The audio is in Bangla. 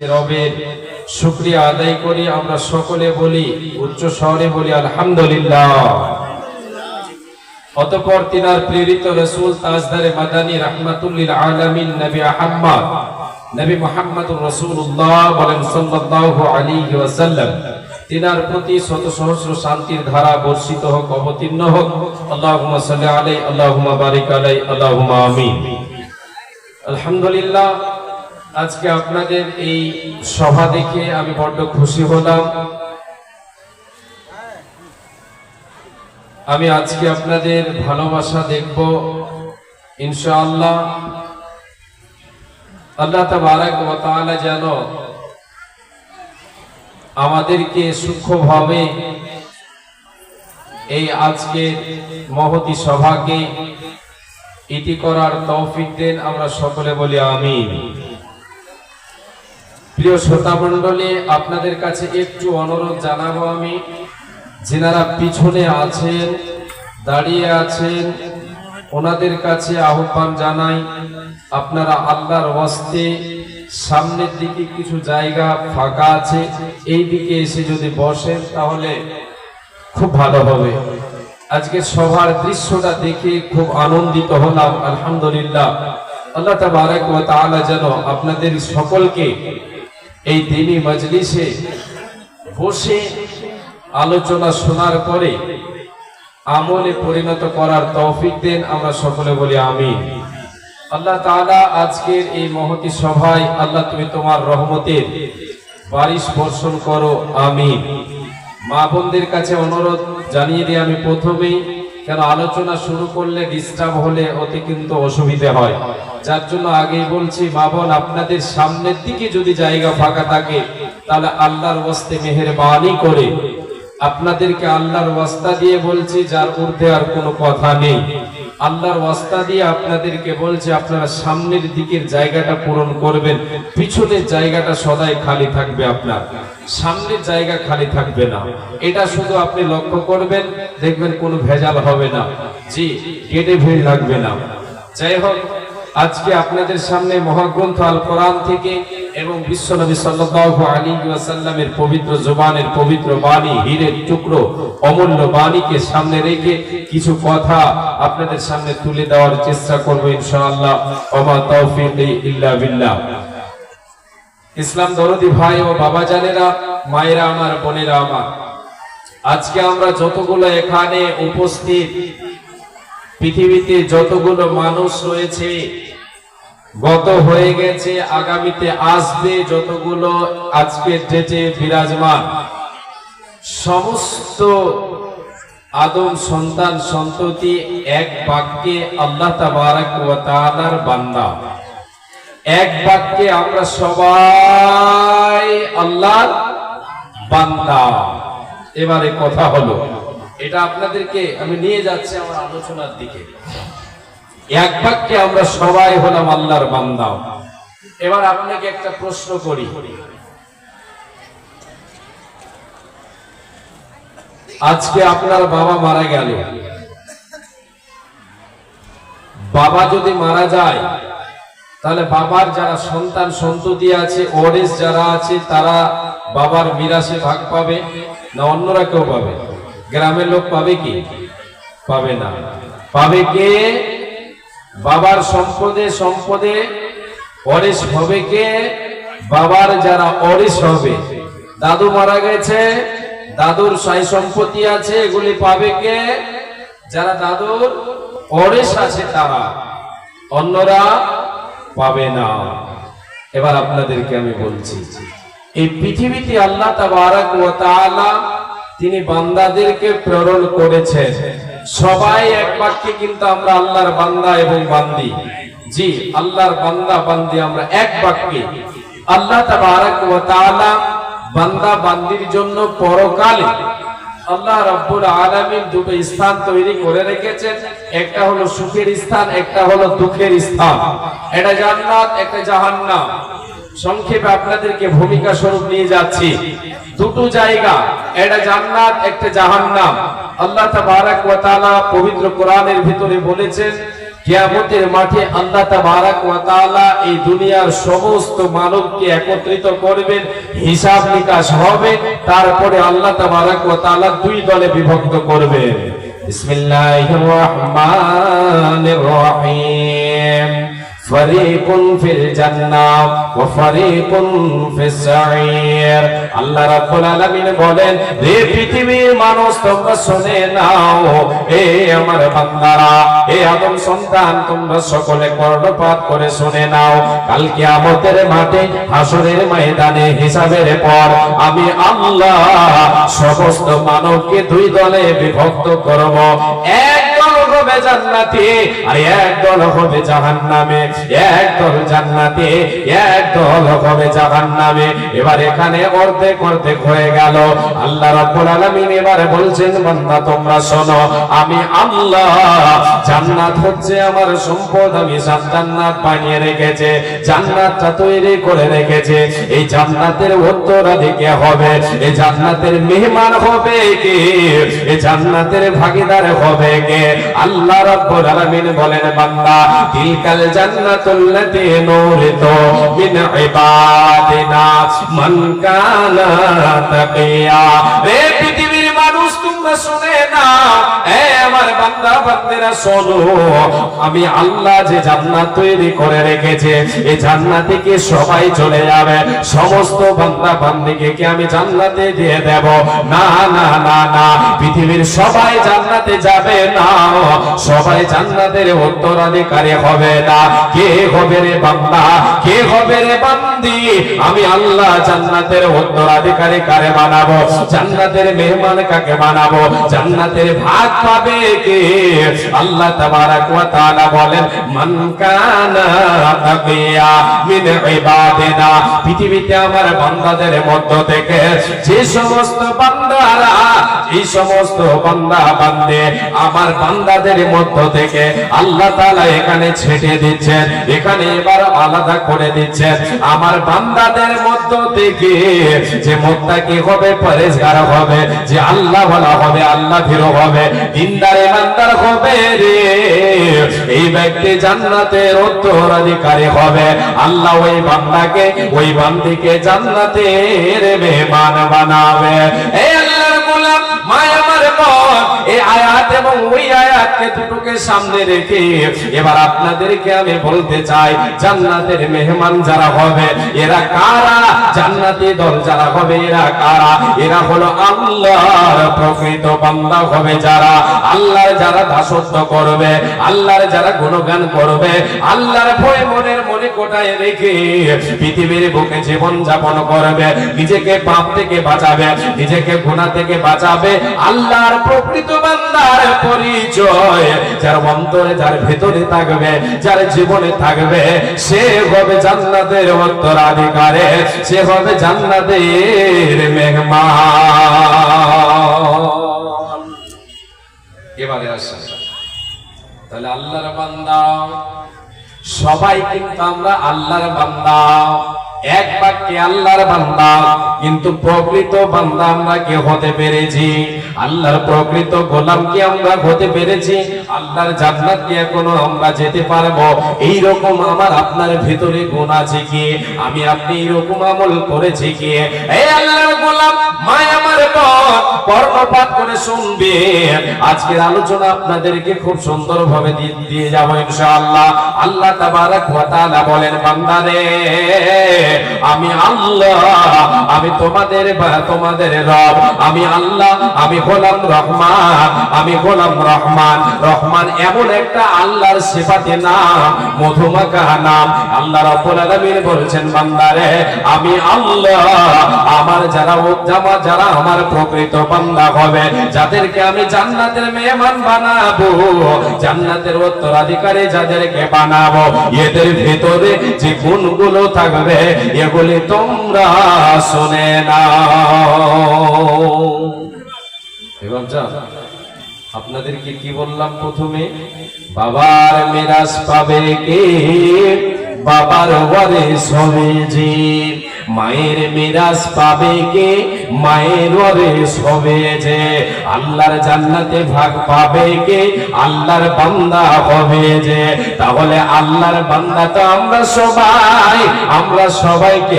রবের শুক্রিয়া আদায় করি, আমরা সকলে বলি, উচ্চ স্বরে বলি, আলহামদুলিল্লাহ। অতঃপর তিনার প্রেরিত রসুল তাজদারে মাদানী রাহমাতুল্লিল আলামিন নবী আহম্মদ, নবী মুহাম্মদুর রাসূলুল্লাহ বলেন সাল্লাল্লাহু আলাইহি ওয়াসাল্লাম, তিনার প্রতি শত সহস্র শান্তির ধারা বর্ষিত হোক, অবতীর্ণ হোক, আল্লাহুম্মা সাল্লি আলাইহি, আল্লাহুম্মা বারিক আলাইহি, আল্লাহুম্মা আমিন। আলহামদুলিল্লাহ আজকে আপনাদের এই সভা দেখে আমি বড্ড খুশি হলাম। আমি আজকে আপনাদের ভালোবাসা দেখব, ইনশাআল্লাহ। আল্লাহ তাবারাক ওয়া তাআলা যেন আমাদেরকে সূক্ষ্মভাবে এই আজকের মহতি সভাকে ইতি করার তৌফিক দেন। আমরা সকলে বলি আমিন। প্রিয় শ্রোতা মণ্ডলী, আপনাদের কাছে একটু অনুরোধ জানাব আমি। যেনারা পিছনে আছেন, দাঁড়িয়ে আছেন, ওনাদের কাছে আহ্বান জানাই, আপনারা আল্লাহর ওয়াস্তে সামনের দিকে কিছু জায়গা ফাঁকা আছে, এই দিকে এসে যদি বসেন তাহলে খুব ভালো হবে। আজকে সভার দৃশ্যটা দেখে খুব আনন্দিত হলাম, আলহামদুলিল্লাহ। আল্লাহ তাবারাক তাআলা যেন আপনাদের সকলকে এই দিনী মজলিসে বসে আলোচনা শোনার পরে আমলে পরিণত করার তৌফিক দেন আমরা সকলে বলি আমিন। আল্লাহ তাআলা আজকের এই মহতি সভায়, আল্লাহ তুমি তোমার রহমতের বারিশ বর্ষণ করো, আমিন। মা বোনদের কাছে অনুরোধ জানিয়ে দিই, আমি প্রথমেই কেন আলোচনা শুরু করলে ডিস্টার্ব হলে অতি কিন্তু অসুবিধে হয়? যার জন্য আগেই বলছি, মা বোন, আপনাদের সামনের দিকে যদি জায়গা ফাঁকা থাকে, তাহলে আল্লাহর ওয়াস্তে মেহেরবানি করে। আপনাদেরকে আল্লাহর ওয়াস্তা দিয়ে বলছি, যার ঊর্ধ্বে আর কোনো কথা নেই। আল্লাহর ওয়াস্তা দিয়ে আপনাদেরকে বলছে, আপনারা সামনের দিকের জায়গাটা পূরণ করবেন, পিছনের জায়গাটা সদাই খালি থাকবে আপনার। সামনের জায়গা খালি থাকবে না। এটা শুধু আপনি লক্ষ্য করবেন, দেখবেন কোনো ভেজাল হবে না। জি গেটে ভিড় লাগবে না। যাই হোক আজকে আপনাদের সামনে মহাগ্রন্থ আল কোরআন থেকে এবং বিশ্বনবী সাল্লাল্লাহু আলাইহি ওয়াসাল্লামের পবিত্র জবানের পবিত্র বাণী, হীরের টুকরো, অমূল্য বাণীকে সামনে রেখে কিছু কথা আপনাদের সামনে তুলে দেওয়ার চেষ্টা করব ইনশাআল্লাহ। ওমা তৌফিক ইল্লা বিল্লাহ। ইসলাম দরদি ভাই ও বাবা জানেরা, মায়েরা আমার, বোনেরা আমার। আজকে আমরা যতগুলো এখানে উপস্থিত পৃথিবীতে যতগুলো মানুষ রয়েছে, গত হয়ে গেছে, আগামীতে আসবে যতগুলো আজকে ডেটে বিরাজমান। সমস্ত আদম সন্তান সন্ততি এক বাক্যে আল্লাহ তাবারাক ওয়া বান্দা। এক বাক্যে আমরা সবাই আল্লাহ বান্দা। এবারে কথা হলো এটা আপনাদেরকে আমি নিয়ে যাচ্ছি আমার আলোচনার দিকে। এক বাক্যে আমরা সবাই হলাম আল্লাহর বান্দা। এবার আপনাকে একটা প্রশ্ন করি। আজকে আপনার বাবা মারা গেল। বাবা যদি মারা যায়, তাহলে বাবার যারা সন্তান সন্ততি আছে ওরেস যারা আছে, তারা বাবার মিরাসে ভাগ পাবে না অন্যরা কেউ পাবে? গ্রামের লোক পাবে কি? পাবে না। পাবে কে? বাবার সম্পদে সম্পদে অরেস হবে কে? বাবার যারা অরেস হবে। দাদু মারা গেছে, দাদুর সাই সম্পত্তি আছে, এগুলি পাবে কে? যারা দাদুর অরেস আছে তারা। অন্যরা পাবে না। এবার আপনাদেরকে আমি বলছি, এই পৃথিবীতে আল্লাহ তাবারাক ওয়া তাআলা তিনি বান্দাদেরকে প্রেরণ করেছেন। সবাই এক বাক্যে কিন্তু আমরা আল্লাহর বান্দা এবং বান্দি। জি, আল্লাহর বান্দা, বান্দি আমরা এক বাক্যে। আল্লাহ তাআলা বান্দা, বান্দির জন্য পরকালে আল্লাহ রাব্বুল আলামিন দুটো স্থান তৈরি করে রেখেছেন। একটা হলো সুখের স্থান, একটা হলো দুঃখের স্থান। এটা জান্নাত, একটা জাহান্নাম। সংক্ষেপে আপনাদেরকে ভূমিকা স্বরূপ নিয়ে যাচ্ছি। দুটো জায়গা, একটা জান্নাত, একটা জাহান্নাম। আল্লাহ তাবারাক ওয়া তাআলা পবিত্র কোরআনের ভিতরে বলেছেন, কিয়ামতের মাঠে আল্লাহ তাবারাক ওয়া তাআলা এই দুনিয়ার সমস্ত মানবকে একত্রিত করবেন, হিসাব নিকাশ হবে, তারপরে আল্লাহ তাবারাক ওয়া তাআলা দুই দলে বিভক্ত করবেন। বিসমিল্লাহির রহমানির রহিম। ফরিকুন ফিল জান্নাহ ওয়া ফরিকুন ফিস সাঈর আল্লাহ রাব্বুল আলামিন বলেন, হে পৃথিবীর মানুষ, তোমরা শুনে নাও এ আমার বান্দারা এ আদম সন্তান, তোমরা সকলে কর্ণপাত করে শুনে নাও। কাল কিয়ামতের মাঠে হাসরের ময়দানে হিসাবের পর আমি আল্লাহ সমস্ত মানবকে দুই দলে বিভক্ত করব। এক হবে জান্নাতি। আর এক দল হবে জাহান্নামে, এক দল জান্নাতি, এক দল হবে জাহান্নামে। এবার এখানে অর্ধেক অর্ধেক হয়ে গেল। আল্লাহ রাব্বুল আলামিন এবারে বলছেন, বান্দা, তোমরা শোনো, আমি আল্লাহ জান্নাত হচ্ছে আমার সম্পদ, আমি জান্নাত বানিয়ে রেখেছে, জান্নাতটা তৈরি করে রেখেছে। এই জান্নাতের উত্তরাধিকে হবে এই জান্নাতের মেহমান হবে কে? এই জান্নাতের ভাগীদার হবে কে? আল্লাহ রাব্বুল আলামিন বলেন, বান্দা, তিলকাল জান্নাতুল্লাতী নূরিত মিন ইবাদিনা, মান কানা তাকিয়া। রে পৃথিবীর মানুষ, তোমরা শুনে না এ আমার বান্দা, বান্দেরা, শোনো, আমি আল্লাহ যে জান্নাত তৈরি করে রেখেছে এই সবাই চলে যাবে। সমস্ত বান্দা, বান্দিকে কি আমি জান্নাতে দিয়ে দেব? না না না না, পৃথিবীর সবাই জান্নাতে যাবে না, সবাই জান্নাতের উত্তরাধিকারী হবে না। কে হবে রে বান্দা? কে হবে রে বান্দি? আমি আল্লাহ জান্নাতের উত্তরাধিকারী কারে বানাবো? জান্নাতের মেহমান কাকে বানাবো? জান্নাতের ভাগ পাবে কে আল্লাহ ওয়া তাআলা বলেন, মান কানা তাকিয়া মিন ইবাদিনা, পৃথিবীতে আমার বান্দাদের মধ্য থেকে যে সমস্ত বান্দারা, এই সমস্ত বান্দা বান্দে আমার বান্দাদের মধ্য থেকে আল্লাহ তাআলা এখানে ছেটে দিচ্ছেন, এখানে এবার আলাদা করে দিচ্ছেন। আমার বান্দাদের মধ্য থেকে যে মুত্তাকি হবে পরেজগার হবে, যে আল্লাহ বলা হবে, আল্লাহ ভীর হবে, দিনদার ইমানদার হবে রে। এই ব্যক্তি জান্নাতের উত্তরাধিকারী হবে। আল্লাহ ওই বান্দাকে, ওই বান্দিকে জান্নাতের মেহমান বানাবে। এই আল্লাহর গোলাম মায় আমার এই আয়াত এবং ওই আয়াতকে দুটোকে সামনে রেখে এবার আপনাদেরকে আমি বলতে চাই, জান্নাতের মেহমান যারা হবে, এরা কারা? জান্নাতি দল যারা হবে, এরা কারা? এরা হলো আল্লাহর প্রকৃত বান্দা হবে যারা। আল্লাহর যারা দাসত্ব করবে, আল্লাহর যারা গুণগান করবে, আল্লাহর ভয় মনের মনে কোটায় রেখে পৃথিবীর বুকে জীবন যাপন করবে, নিজেকে পাপ থেকে বাঁচাবে, নিজেকে গুণা থেকে বাঁচাবে, আল্লাহর প্রকৃত বান্দার পরিচয়, যার অন্তরে, যার ভেতরে থাকবে, যার জীবনে থাকবে, সে হবে জান্নাতের উত্তরাধিকারে, সে হবে জান্নাতের মেহমান এবারে আসা তাহলে আল্লাহর বান্দা, সবাই কিন্তু আমরা আল্লাহর বান্দা। এক বাক্যে আল্লাহর বান্দা, কিন্তু প্রকৃত বান্দা আমরা কে হতে পেরেছি? আল্লাহর প্রকৃত গোলাম কি আমরা হতে পেরেছি? আল্লাহর জান্নাত কি এখনও আমরা যেতে পারব? এই রকম আমার আপনার ভিতরে গুণ আছে কি? আমি আপনি এরকম আমল করেছি কি? এই আল্লাহর গোলাম, মায় আমার কর্ণপাত করে শুনবে। আজকের আলোচনা আপনাদেরকে খুব সুন্দর ভাবে দিয়ে যাব ইনশাআল্লাহ। আল্লাহ তাবারাক ওয়া তাআলা বলেন, বান্দারে আমি আল্লাহ, আমি তোমাদের তোমাদের রব। আমি আল্লাহ, আমি গোলাম রহমান, আমি গোলাম রহমান। রহমান এমন একটা আল্লাহর সিফাতে নাম, মধুমাখা নাম। আল্লাহ আলামিন বলছেন বান্দারে আমি আল্লাহ, আমার যারা উদ্দামা, যারা আমার প্রকৃত বান্দা হবে, যাদেরকে আমি জান্নাতের মেহমান বানাবো, জান্নাতের উত্তরাধিকারী যাদেরকে বানাবো, এদের ভিতরে যে গুণগুলো থাকবে এগুলি তোমরা শুনে নাও। এবার যা আপনাদেরকে কি বললাম প্রথমে? বাবার মেরাজ পাবে কে? বাবার ওয়ারিস হবে যে মায়ের মিরাজ পাবে কে? মায়ের ওয়ারিস হবে যে। আল্লাহর জান্নাতে ভাগ পাবে কে? আল্লাহর বান্দা হবে যে। তাহলে আল্লাহর বান্দা তো আমরা সবাই, আমরা সবাইকে